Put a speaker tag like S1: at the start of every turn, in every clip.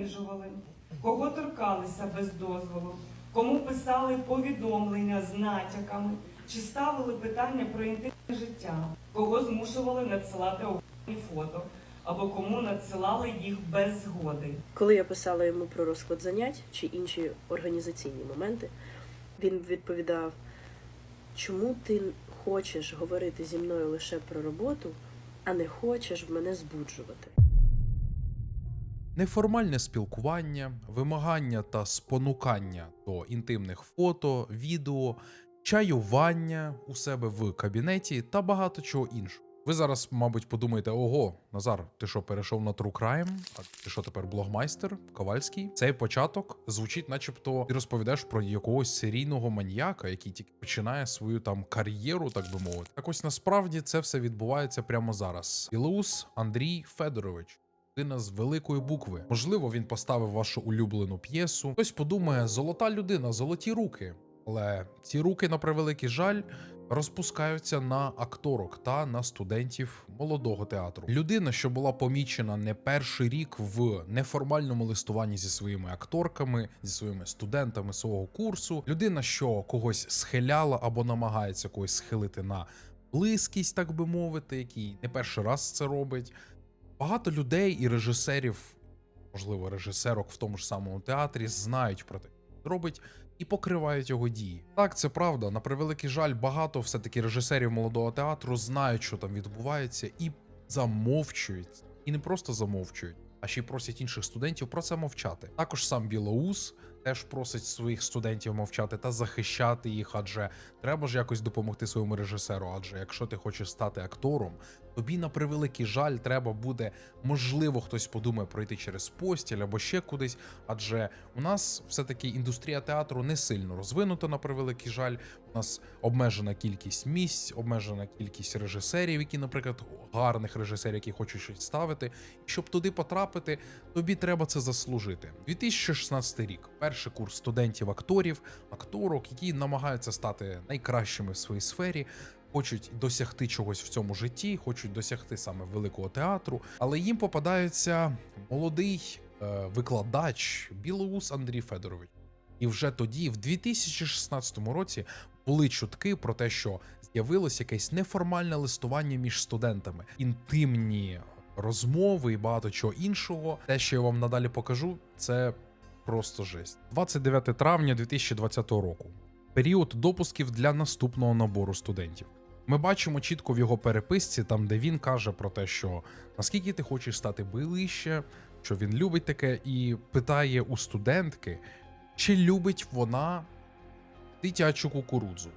S1: принижували, кого торкалися без дозволу, кому писали повідомлення з натяками чи ставили питання про інтимне життя, кого змушували надсилати оголені фото або кому надсилали їх без згоди.
S2: Коли я писала йому про розклад занять чи інші організаційні моменти, він відповідав: чому ти хочеш говорити зі мною лише про роботу, а не хочеш мене збуджувати?
S3: Неформальне спілкування, вимагання та спонукання до інтимних фото, відео, чаювання у себе в кабінеті та багато чого іншого. Ви зараз, мабуть, подумаєте: ого, Назар, ти що перейшов на True Crime? А ти що тепер блогмайстер Ковальський? Цей початок звучить, начебто, ти розповідаєш про якогось серійного маніяка, який тільки починає свою там кар'єру, так би мовити. Так ось насправді це все відбувається прямо зараз. Білоус Андрій Федорович. Людина з великої букви. Можливо, він поставив вашу улюблену п'єсу. Хтось подумає, золота людина, золоті руки. Але ці руки, на превеликий жаль, розпускаються на акторок та на студентів молодого театру. Людина, що була помічена не перший рік в неформальному листуванні зі своїми акторками, зі своїми студентами свого курсу. Людина, що когось схиляла або намагається когось схилити на близькість, так би мовити, який не перший раз це робить. Багато людей і режисерів, можливо, режисерок в тому ж самому театрі, знають про те, що робить, і покривають його дії. Так, це правда. На превеликий жаль, багато все-таки режисерів молодого театру знають, що там відбувається, і замовчують. І не просто замовчують, а ще й просять інших студентів про це мовчати. Також сам Білоус теж просить своїх студентів мовчати та захищати їх, адже треба ж якось допомогти своєму режисеру. Адже якщо ти хочеш стати актором, тобі на превеликий жаль треба буде, можливо, хтось подумає пройти через постіль або ще кудись. Адже у нас все-таки індустрія театру не сильно розвинута на превеликий жаль. У нас обмежена кількість місць, обмежена кількість режисерів, які, наприклад, гарних режисерів, які хочуть щось ставити. І щоб туди потрапити, тобі треба це заслужити. 2016 рік, перший курс студентів-акторів, акторок, які намагаються стати найкращими в своїй сфері. Хочуть досягти чогось в цьому житті, хочуть досягти саме великого театру, але їм попадається молодий е, викладач Білоус Андрій Федорович. І вже тоді, в 2016 році, були чутки про те, що з'явилось якесь неформальне листування між студентами, інтимні розмови і багато чого іншого. Те, що я вам надалі покажу, це просто жесть. 29 травня 2020 року. Період допусків для наступного набору студентів. Ми бачимо чітко в його переписці, там де він каже про те, що наскільки ти хочеш стати ближче, що він любить таке, і питає у студентки, чи любить вона дитячу кукурудзу.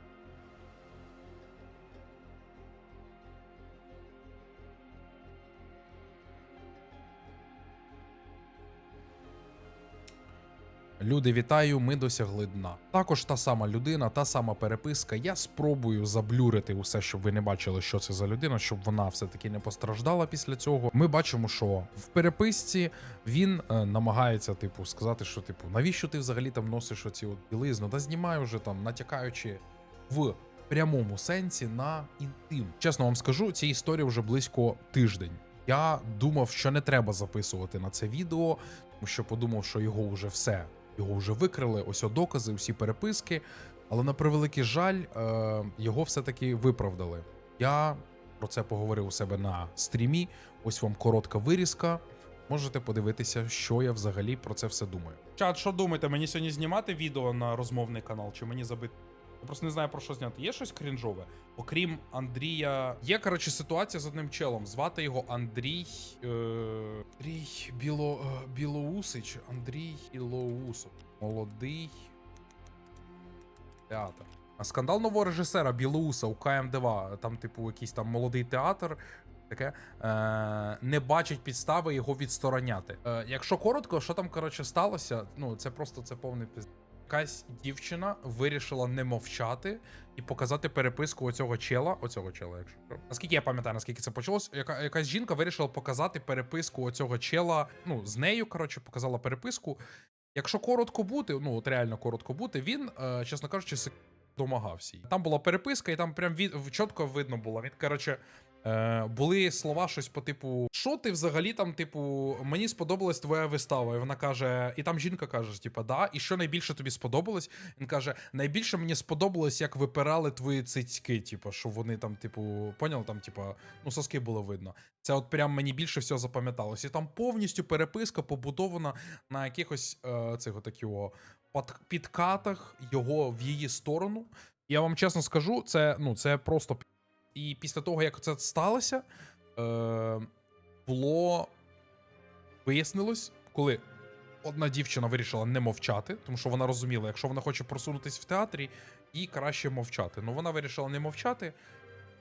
S3: Люди, вітаю, ми досягли дна. Також та сама людина, та сама переписка. Я спробую заблюрити усе, щоб ви не бачили, що це за людина, щоб вона все-таки не постраждала після цього. Ми бачимо, що в переписці він е, намагається, типу, сказати, що типу, навіщо ти взагалі там носиш оці от білизну? Та знімай вже там, натякаючи в прямому сенсі на інтим. Чесно вам скажу, цій історії вже близько тиждень. Я думав, що не треба записувати на це відео, тому що подумав, що його вже все, його вже викрили. Ось докази, усі переписки. Але на превеликий жаль, е, його все-таки виправдали. Я про це поговорив у себе на стрімі. Ось вам коротка вирізка. Можете подивитися, що я взагалі про це все думаю.
S4: Чат, що думаєте, мені сьогодні знімати відео на розмовний канал, чи мені забити? Я просто не знаю про що зняти. Є щось крінжове? Окрім Андрія. Є, коротше, ситуація з одним челом. Звати його Андрій. Е... Андрій Біло... е, Білоусич. Андрій Білоусов. Молодий театр. А скандал нового режисера Білоуса у КМ2. Там, типу, якийсь там молодий театр. Таке е, не бачить підстави його відстороняти. Е, якщо коротко, що там коротше сталося? Ну це просто це повний піз... Якась дівчина вирішила не мовчати і показати переписку оцього чела. Оцього чела, якщо наскільки я пам'ятаю, наскільки це почалось, яка якась жінка вирішила показати переписку оцього чела. Ну з нею, коротше, показала переписку. Якщо коротко бути, ну от реально коротко бути, він, е, чесно кажучи, домагався. Там була переписка, і там прям від чітко видно було. Він коротше
S3: Е, були слова щось по типу: Що ти взагалі там, типу, мені сподобалась твоя вистава? І вона каже, і там жінка каже: типу, да, і що найбільше тобі сподобалось? Він каже: найбільше мені сподобалось, як випирали твої цицьки, типу, що вони там, типу, поняв, там, типу, ну, соски було видно. Це от прям мені більше всього запам'яталось. І там повністю переписка побудована на якихось е, цих отакого пад- підкатах його в її сторону. Я вам чесно скажу, це, ну, це просто. І після того, як це сталося, е, було вияснилось, коли одна дівчина вирішила не мовчати, тому що вона розуміла, якщо вона хоче просунутись в театрі, їй краще мовчати. Ну вона вирішила не мовчати.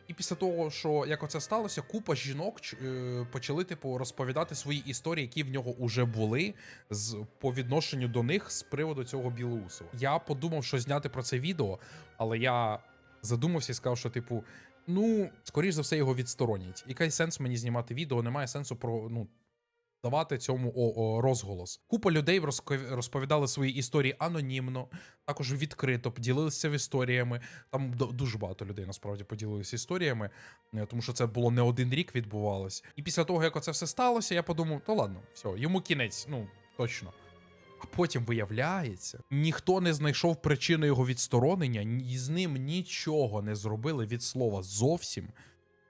S3: І після того, що як оце сталося, купа жінок е, почали типу розповідати свої історії, які в нього уже були, з по відношенню до них з приводу цього білоусу. Я подумав, що зняти про це відео, але я задумався і сказав, що типу, ну скоріш за все його відсторонять. Який сенс мені знімати відео? Немає сенсу про ну. Давати цьому о, о, розголос. Купа людей розповідали свої історії анонімно, також відкрито, поділилися історіями. Там дуже багато людей насправді поділилися історіями, е, тому що це було не один рік відбувалось. І після того, як оце все сталося, я подумав: то ладно, все, йому кінець, ну точно. А потім виявляється, ніхто не знайшов причини його відсторонення, і з ним нічого не зробили від слова зовсім.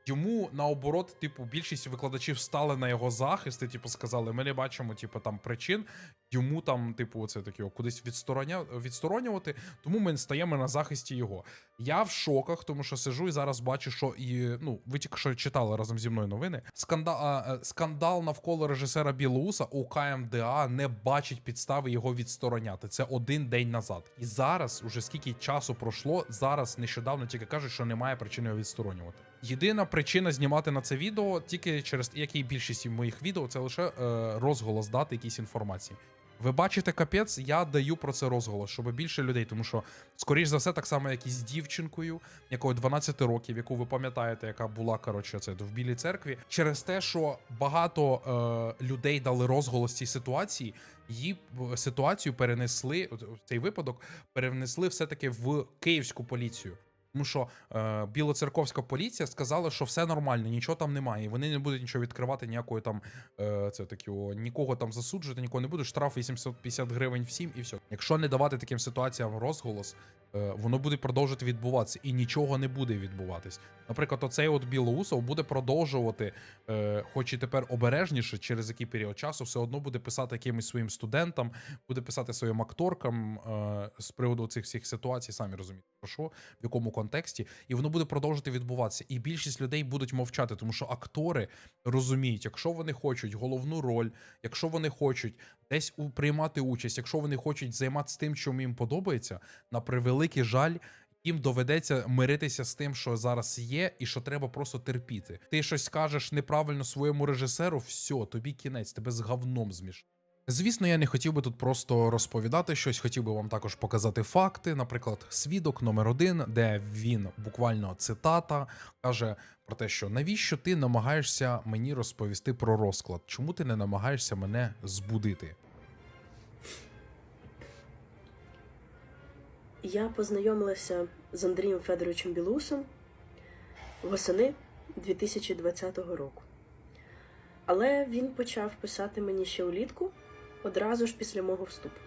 S3: Йому наоборот, типу, більшість викладачів стали на його захист і типу сказали: ми не бачимо, типу, там причин. Йому там, типу, це таке кудись відстороня... відсторонювати, тому ми стаємо на захисті його. Я в шоках, тому що сижу і зараз бачу, що і ну ви тільки що читали разом зі мною новини. Скандал, а, е, скандал навколо режисера Білоуса у КМДА не бачить підстави його відстороняти. Це один день назад. І зараз, уже скільки часу пройшло, зараз нещодавно тільки кажуть, що немає причини його відсторонювати. Єдина причина знімати на це відео тільки через як і більшість моїх відео, це лише е, розголос дати якісь інформації. Ви бачите капець, я даю про це розголос, щоб більше людей, тому що, скоріш за все, так само, як і з дівчинкою, якої 12 років, яку ви пам'ятаєте, яка була коротше це в білій церкві, через те, що багато е, людей дали розголос цій ситуації, її е, ситуацію перенесли цей випадок, перенесли все-таки в київську поліцію. Тому що е, білоцерковська поліція сказала, що все нормально, нічого там немає. І вони не будуть нічого відкривати, ніякої там е, це такі, о, нікого там засуджувати, нікого не буде. Штраф 850 гривень всім, і все. Якщо не давати таким ситуаціям розголос, е, воно буде продовжувати відбуватися, і нічого не буде відбуватись. Наприклад, оцей от Білоусов буде продовжувати, е, хоч і тепер обережніше, через який період часу, все одно буде писати якимось своїм студентам, буде писати своїм акторкам е, з приводу цих всіх ситуацій, самі розумієте, про що, в якому контексті, і воно буде продовжувати відбуватися. І більшість людей будуть мовчати, тому що актори розуміють, якщо вони хочуть головну роль, якщо вони хочуть десь приймати участь, якщо вони хочуть займатися тим, що їм подобається, на превеликий жаль. Їм доведеться миритися з тим, що зараз є, і що треба просто терпіти. Ти щось скажеш неправильно своєму режисеру, все, тобі кінець, тебе з говном зміш. Звісно, я не хотів би тут просто розповідати щось, хотів би вам також показати факти. Наприклад, свідок номер один, де він буквально цитата каже про те, що навіщо ти намагаєшся мені розповісти про розклад? Чому ти не намагаєшся мене збудити?
S2: Я познайомилася з Андрієм Федоровичем Білусом восени 2020 року. Але він почав писати мені ще улітку одразу ж після мого вступу.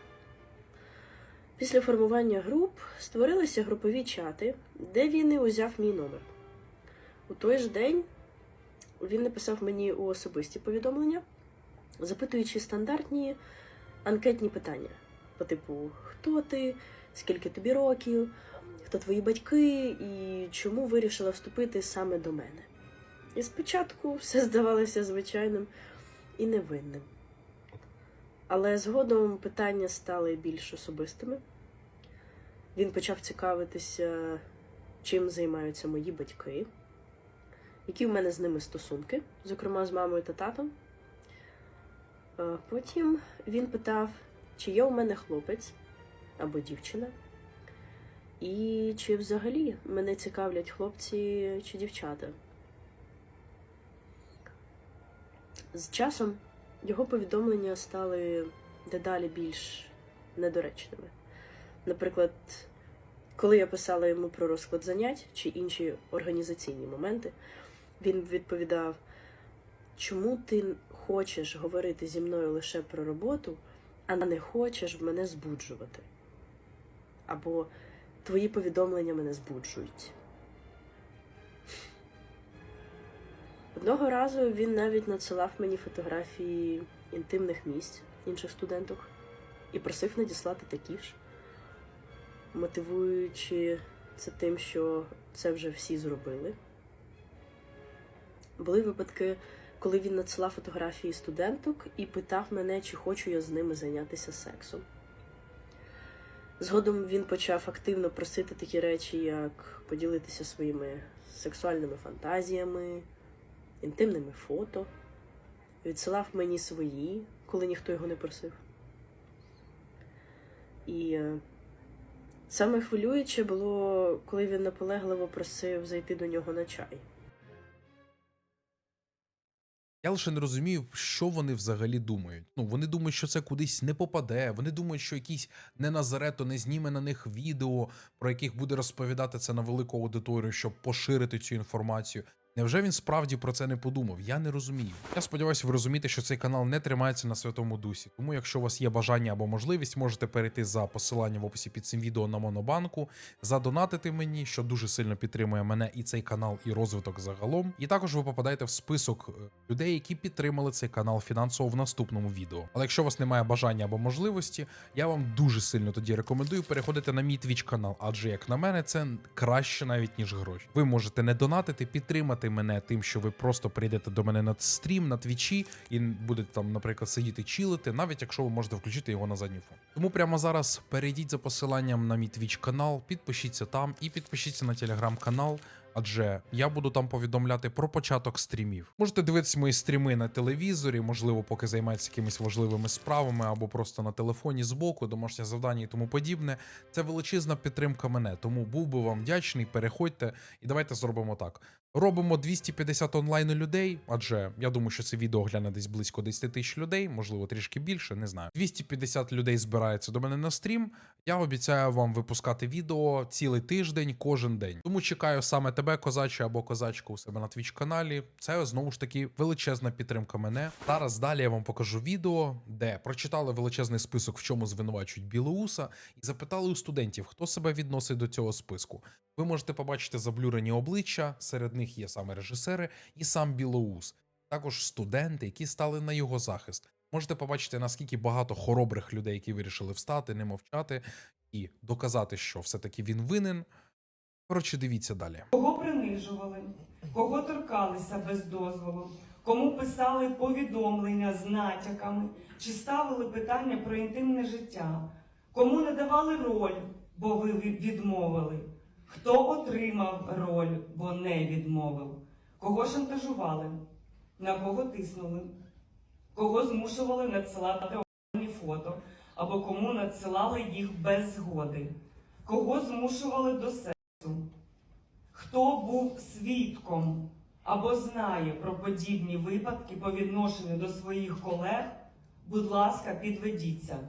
S2: Після формування груп створилися групові чати, де він і узяв мій номер. У той же день він написав мені у особисті повідомлення, запитуючи стандартні анкетні питання по типу: хто ти, скільки тобі років, хто твої батьки і чому вирішила вступити саме до мене. І спочатку все здавалося звичайним і невинним. Але згодом питання стали більш особистими. Він почав цікавитися, чим займаються мої батьки, які в мене з ними стосунки, зокрема з мамою та татом. Е, Потім він питав, чи є у мене хлопець або дівчина, і чи взагалі мене цікавлять хлопці чи дівчата. З часом його повідомлення стали дедалі більш недоречними. Наприклад, коли я писала йому про розклад занять чи інші організаційні моменти, Він відповідав, чому ти хочеш говорити зі мною лише про роботу, а не хочеш мене збуджувати? Або твої повідомлення мене збуджують. Одного разу він навіть надсилав мені фотографії інтимних місць інших студенток і просив надіслати такі ж, мотивуючи це тим, що це вже всі зробили. Були випадки, коли він надсилав фотографії студенток і питав мене, чи хочу я з ними зайнятися сексом. Згодом він почав активно просити такі речі, як поділитися своїми сексуальними фантазіями, інтимними фото, відсилав мені свої, коли ніхто його не просив. І е, саме хвилююче було, коли він наполегливо просив зайти до нього на чай.
S3: Я лише не розумію, що вони взагалі думають. Ну, вони думають, що це кудись не попаде. Вони думають, що якийсь неназарето не зніме на них відео, про яких буде розповідати це на велику аудиторію, щоб поширити цю інформацію. Невже він справді про це не подумав? Я не розумію. Я сподіваюся, ви розумієте, що цей канал не тримається на святому дусі. Тому, якщо у вас є бажання або можливість, можете перейти за посиланням в описі під цим відео на Монобанку, задонатити мені, що дуже сильно підтримує мене і цей канал, і розвиток загалом. І також ви попадаєте в список е, людей, які підтримали цей канал фінансово в наступному відео. Але якщо у вас немає бажання або можливості, я вам дуже сильно тоді рекомендую переходити на мій Twitch канал, адже як на мене, це краще навіть ніж гроші. Ви можете не донатити, підтримати мене тим, що ви просто прийдете до мене на стрім на твічі і будете там, наприклад, сидіти чилити, навіть якщо ви можете включити його на задній фон. Тому прямо зараз перейдіть за посиланням на мій Twitch канал, підпишіться там і підпишіться на телеграм-канал. Адже я буду там повідомляти про початок стрімів. Можете дивитися мої стріми на телевізорі, можливо, поки займаєтеся якимись важливими справами, або просто на телефоні збоку, домашнє завдання і тому подібне. Це величезна підтримка мене. Тому був би вам вдячний. Переходьте і давайте зробимо так. Робимо 250 онлайну людей, адже я думаю, що це відео гляне десь близько 10 тисяч людей, можливо, трішки більше, не знаю. 250 людей збирається до мене на стрім. Я обіцяю вам випускати відео цілий тиждень, кожен день. Тому чекаю саме тебе, козаче або козачку, у себе на твіч каналі. Це знову ж таки величезна підтримка мене. Зараз далі я вам покажу відео, де прочитали величезний список, в чому звинувачують Білоуса, і запитали у студентів, хто себе відносить до цього списку. Ви можете побачити заблюрені обличчя, серед них є саме режисери і сам Білоус, також студенти, які стали на його захист. Можете побачити, наскільки багато хоробрих людей, які вирішили встати, не мовчати і доказати, що все-таки він винен. Коротше, дивіться далі.
S1: Кого принижували, кого торкалися без дозволу, кому писали повідомлення з натяками чи ставили питання про інтимне життя, кому не давали роль, бо ви відмовили, хто отримав роль, бо не відмовив, кого шантажували, на кого тиснули, кого змушували надсилати оголені фото, або кому надсилали їх без згоди, кого змушували до сексу. Хто був свідком або знає про подібні випадки по відношенню до своїх колег, будь ласка, підведіться.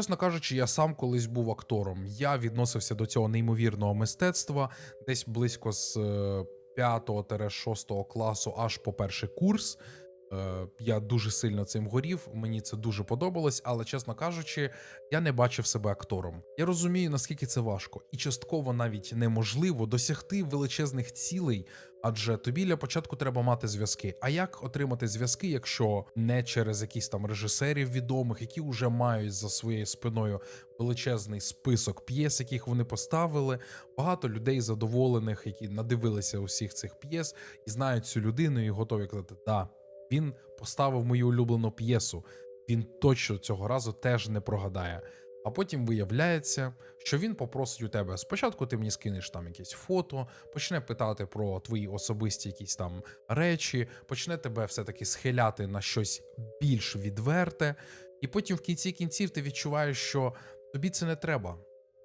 S3: Чесно кажучи, я сам колись був актором. Я відносився до цього неймовірного мистецтва десь близько з 5-6 класу, аж по перший курс. Е, Я дуже сильно цим горів, мені це дуже подобалось, але чесно кажучи, я не бачив себе актором. Я розумію, наскільки це важко, і частково навіть неможливо досягти величезних цілей, адже тобі для початку треба мати зв'язки. А як отримати зв'язки, якщо не через якісь там режисерів відомих, які вже мають за своєю спиною величезний список п'єс, яких вони поставили, багато людей задоволених, які надивилися усіх цих п'єс і знають цю людину, і готові казати, да, він поставив мою улюблену п'єсу. Він точно цього разу теж не прогадає. А потім виявляється, що він попросить у тебе спочатку ти мені скинеш там якесь фото, почне питати про твої особисті якісь там речі, почне тебе все-таки схиляти на щось більш відверте, і потім в кінці кінців ти відчуваєш, що тобі це не треба.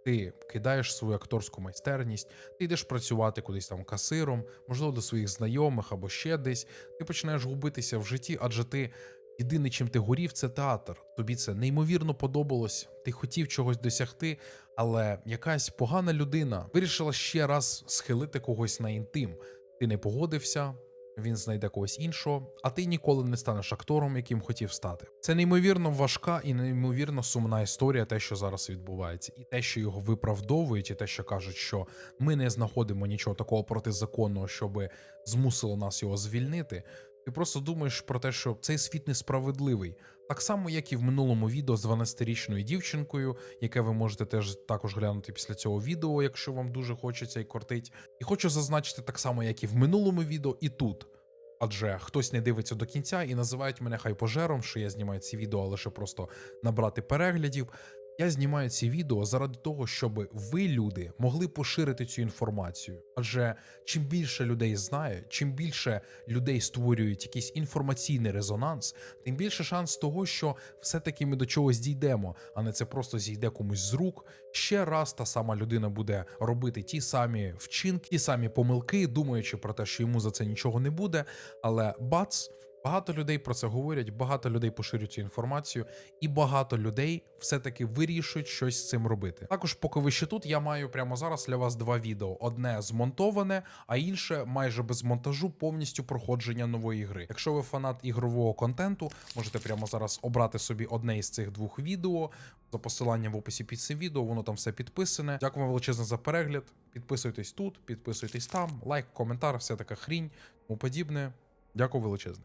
S3: Ти кидаєш свою акторську майстерність, ти йдеш працювати кудись там касиром, можливо, до своїх знайомих або ще десь. Ти починаєш губитися в житті, адже ти єдине, чим ти горів, це театр. Тобі це неймовірно подобалось. Ти хотів чогось досягти, але якась погана людина вирішила ще раз схилити когось на інтим. Ти не погодився. Він знайде когось іншого, а ти ніколи не станеш актором, яким хотів стати. Це неймовірно важка і неймовірно сумна історія, те, що зараз відбувається, і те, що його виправдовують, і те, що кажуть, що ми не знаходимо нічого такого протизаконного, щоби змусило нас його звільнити. Ти просто думаєш про те, що цей світ несправедливий. Так само, як і в минулому відео з 12-річною дівчинкою, яке ви можете теж також глянути після цього відео, якщо вам дуже хочеться і кортить. І хочу зазначити так само, як і в минулому відео, і тут. Адже хтось не дивиться до кінця і називають мене хайпожером, що я знімаю ці відео лише просто набрати переглядів. Я знімаю ці відео заради того, щоб ви, люди, могли поширити цю інформацію. Адже чим більше людей знає, чим більше людей створюють якийсь інформаційний резонанс, тим більше шанс того, що все-таки ми до чогось дійдемо, а не це просто зійде комусь з рук. Ще раз та сама людина буде робити ті самі вчинки, ті самі помилки, думаючи про те, що йому за це нічого не буде. Але бац, багато людей про це говорять, багато людей поширюють цю інформацію, і багато людей все-таки вирішують щось з цим робити. Також, поки ви ще тут, я маю прямо зараз для вас два відео: одне змонтоване, а інше майже без монтажу, повністю проходження нової гри. Якщо ви фанат ігрового контенту, можете прямо зараз обрати собі одне із цих двох відео. За посиланням в описі під цим відео, воно там все підписане. Дякую вам величезно за перегляд. Підписуйтесь тут, підписуйтесь там, лайк, коментар, все така хрінь, тому подібне. Дякую величезне.